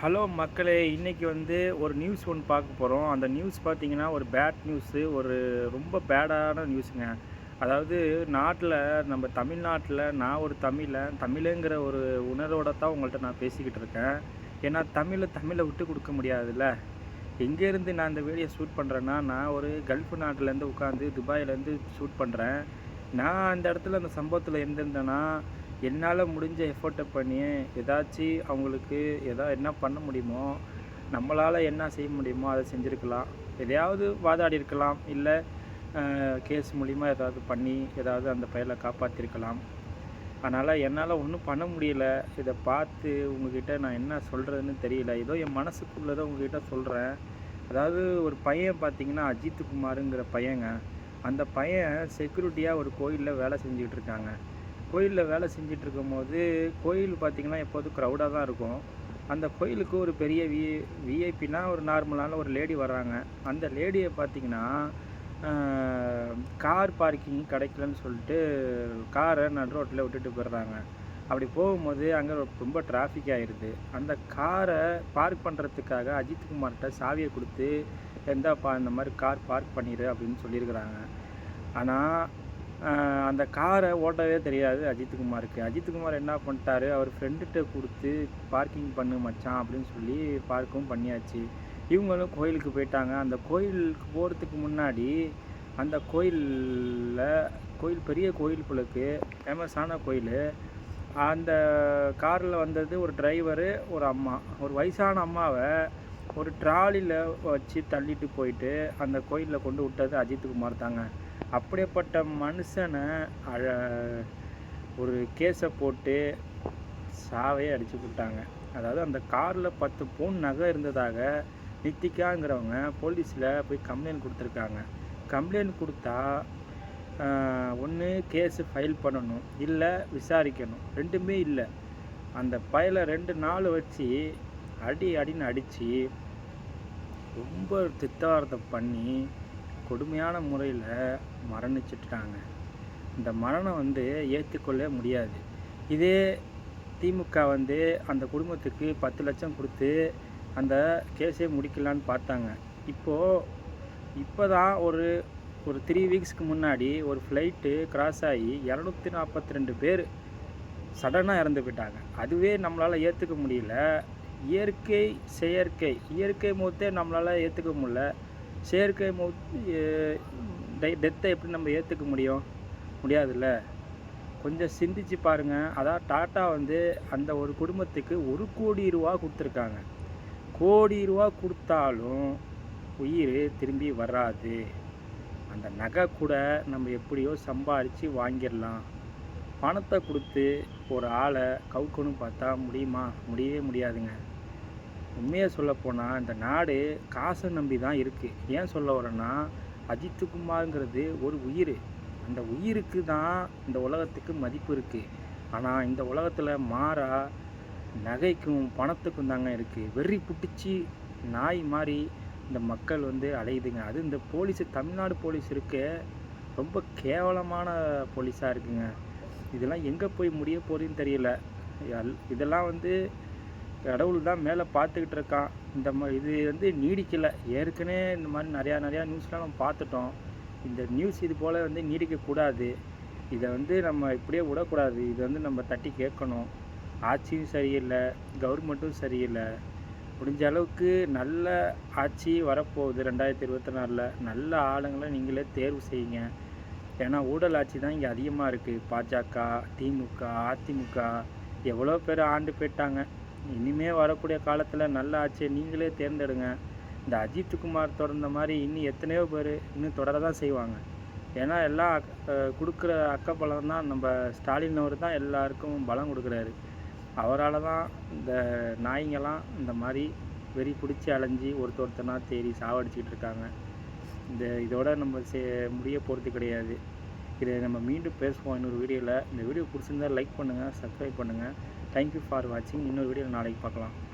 Hello மக்களே இன்றைக்கி வந்து ஒரு நியூஸ் ஒன்று பார்க்க போகிறோம் அந்த நியூஸ் பார்த்தீங்கன்னா ஒரு பேட் நியூஸு ஒரு ரொம்ப பேடான நியூஸுங்க அதாவது நாட்டில் நம்ம தமிழ்நாட்டில் நான் ஒரு தமிழன் தமிழுங்கிற ஒரு உணர்வோட தான் உங்கள்கிட்ட நான் பேசிக்கிட்டு இருக்கேன். ஏன்னா தமிழை தமிழை விட்டு கொடுக்க முடியாதுல்ல. எங்கேருந்து நான் இந்த வீடியோ ஷூட் பண்ணுறேன்னா நான் ஒரு கல்ஃப் நாட்டிலேருந்து உட்காந்து துபாயிலேருந்து ஷூட் பண்ணுறேன் நான் அந்த இடத்துல அந்த சம்பவத்தில் இருந்திருந்தேன்னா என்னால் முடிஞ்ச எஃபோர்ட்டை பண்ணி ஏதாச்சும் அவங்களுக்கு எதா என்ன பண்ண முடியுமோ நம்மளால் என்ன செய்ய முடியுமோ அதை செஞ்சுருக்கலாம். எதையாவது வாதாடி இருக்கலாம். இல்லை கேஸ் மூலிமா ஏதாவது பண்ணி ஏதாவது அந்த பையலை காப்பாற்றிருக்கலாம் அதனால் என்னால் ஒன்றும் பண்ண முடியல. இதை பார்த்து உங்ககிட்ட நான் என்ன சொல்கிறதுன்னு தெரியல. ஏதோ என் மனசுக்குள்ளே தான் உங்ககிட்ட சொல்கிறேன் அதாவது ஒரு பையன் பார்த்தீங்கன்னா அஜித் குமாருங்கிற பையங்க. அந்த பையன் செக்யூரிட்டியாக ஒரு கோயிலில் வேலை செஞ்சுக்கிட்டு இருக்காங்க. கோயிலில் வேலை செஞ்சிட்ருக்கும் போது கோயில் பார்த்திங்கன்னா எப்போதும் க்ரௌடாக தான் இருக்கும். அந்த கோயிலுக்கு ஒரு பெரிய வி விஐபினா ஒரு நார்மலான ஒரு லேடி வர்றாங்க அந்த லேடியை பார்த்திங்கன்னா கார் பார்க்கிங் கிடைக்கலன்னு சொல்லிட்டு காரை நடு ரோட்டில் விட்டுட்டு போயிடுறாங்க. அப்படி போகும்போது அங்கே ரொம்ப டிராஃபிக் ஆகிடுது அந்த காரை பார்க் பண்ணுறதுக்காக அஜித்குமார்கிட்ட சாவியை கொடுத்து எந்தாப்பா இந்த மாதிரி கார் பார்க் பண்ணிடு அப்படின்னு சொல்லியிருக்கிறாங்க. ஆனால் அந்த காரை ஓட்டவே தெரியாது அஜித்குமாருக்கு. அஜித்குமார் என்ன பண்ணிட்டாரு அவர் ஃப்ரெண்டுகிட்ட கொடுத்து பார்க்கிங் பண்ணு மச்சான் அப்படின்னு சொல்லி பார்க்கும் பண்ணியாச்சு. இவங்களும் கோயிலுக்கு போயிட்டாங்க. அந்த கோயிலுக்கு போகிறதுக்கு முன்னாடி அந்த கோயிலில் கோயில் பெரிய கோயில் போலக்கு ஃபேமஸான கோயில். அந்த காரில் வந்தது ஒரு டிரைவரு ஒரு அம்மா. ஒரு வயசான அம்மாவை ஒரு ட்ராலியில் வச்சு தள்ளிட்டு போயிட்டு அந்த கோயிலில் கொண்டு விட்டது அஜித்குமார் தாங்க. அப்படிப்பட்ட மனுஷனை அழ ஒரு கேஸை போட்டு சாவையே அடிச்சு விட்டாங்க. அதாவது அந்த காரில் பத்து பவுன் நகை இருந்ததாக நித்திகாங்கிறவங்க போலீஸில் போய் கம்ப்ளைண்ட் கொடுத்துருக்காங்க. கம்ப்ளைண்ட் கொடுத்தா ஒன்று கேஸு ஃபைல் பண்ணணும் இல்லை விசாரிக்கணும். ரெண்டுமே இல்லை. அந்த பயலை ரெண்டு நாள் வச்சு அடி அடின்னு அடித்து ரொம்ப தித்தவாரத்தை பண்ணி கொடுமையான முறையில் மரணிச்சிட்டாங்க. இந்த மரணம் வந்து ஏற்றுக்கொள்ள முடியாது. இதே திமுக வந்து அந்த குடும்பத்துக்கு பத்து லட்சம் கொடுத்து அந்த கேஸே முடிக்கலான்னு பார்த்தாங்க. இப்போது இப்போ தான் ஒரு ஒரு த்ரீ வீக்ஸ்க்கு முன்னாடி ஒரு ஃப்ளைட்டு கிராஸ் ஆகி இரநூத்தி நாற்பத்தி ரெண்டு பேர் சடனாக இறந்து போயிட்டாங்க. அதுவே நம்மளால் ஏற்றுக்க முடியல. இயற்கை செயற்கை இயற்கை மூத்தே நம்மளால் ஏற்றுக்க முடியல. செயற்கை மௌ டெத்தை எப்படி நம்ம ஏற்றுக்க முடியும்? முடியாதுல்ல. கொஞ்சம் சிந்திச்சு பாருங்கள் அதான் டாட்டா வந்து அந்த ஒரு குடும்பத்துக்கு ஒரு கோடி ரூபா கொடுத்துருக்காங்க. கோடி ரூபா கொடுத்தாலும் உயிர் திரும்பி வராது. அந்த நகை கூட நம்ம எப்படியோ சம்பாரித்து வாங்கிடலாம் பணத்தை கொடுத்து ஒரு ஆளை கவுக்கணும் பார்த்தா முடியுமா? முடியவே முடியாதுங்க. உண்மையாக சொல்லப்போனால் இந்த நாடு காசை நம்பி தான் இருக்குது ஏன் சொல்ல வரேன்னா அஜித்துக்குமாருங்கிறது ஒரு உயிர். அந்த உயிருக்கு தான் இந்த உலகத்துக்கு மதிப்பு இருக்குது ஆனால் இந்த உலகத்தில் மாறா நகைக்கும் பணத்துக்கும் தாங்க இருக்குது வெறி பிடிச்சி நாய் மாதிரி இந்த மக்கள் வந்து அலையுதுங்க. அது இந்த போலீஸு தமிழ்நாடு போலீஸ் இருக்க ரொம்ப கேவலமான போலீஸாக இருக்குங்க. இதெல்லாம் எங்கே போய் முடிய போகுதுன்னு தெரியல. இதெல்லாம் வந்து கடவுள் தான் மேலே பார்த்துக்கிட்டு இருக்கான். இந்த மாதிரி இது வந்து நீடிக்கலை. ஏற்கனவே இந்த மாதிரி நிறையா நிறையா நியூஸ்லாம் நம்ம பார்த்துட்டோம். இந்த நியூஸ் இது போல் வந்து நீடிக்கக்கூடாது இதை வந்து நம்ம இப்படியே விடக்கூடாது. இதை வந்து நம்ம தட்டி கேட்கணும். ஆட்சியும் சரியில்லை கவர்மெண்ட்டும் சரியில்லை. முடிஞ்ச அளவுக்கு நல்ல ஆட்சி வரப்போகுது ரெண்டாயிரத்தி இருபத்தி நாலில். நல்ல ஆளுங்களை நீங்களே தேர்வு செய்யுங்க. ஏன்னா ஊழல் ஆட்சி தான் இங்கே அதிகமாக இருக்குது பாஜக திமுக அதிமுக எவ்வளோ பேர் ஆண்டு போயிட்டாங்க. இனிமேல் வரக்கூடிய காலத்தில் நல்ல ஆட்சியை நீங்களே தேர்ந்தெடுங்க. இந்த அஜித்குமார் தொடர்ந்த மாதிரி இன்னும் எத்தனையோ பேர் இன்னும் தொடர தான் செய்வாங்க. ஏன்னா எல்லாம் கொடுக்குற அக்கப்பலம் தான் நம்ம ஸ்டாலின் அவர் தான் எல்லாருக்கும் பலம் கொடுக்குறாரு. அவரால் தான் இந்த நாய்ங்கெல்லாம் இந்த மாதிரி வெறி பிடிச்சி அலைஞ்சி ஒருத்த ஒருத்தனா தேடி சாவடிச்சிக்கிட்டு இருக்காங்க. இந்த இதோட நம்ம சே முடிய போகிறது கிடையாது. இதை நம்ம மீண்டும் பேசுவோம் இன்னொரு வீடியோவில் இந்த வீடியோ பிடிச்சிருந்தால் லைக் பண்ணுங்கள் சப்ஸ்கிரைப் பண்ணுங்கள் தேங்க்யூ ஃபார் வாட்சிங் இன்னொரு வீடியோ நாளைக்கு பார்க்கலாம்.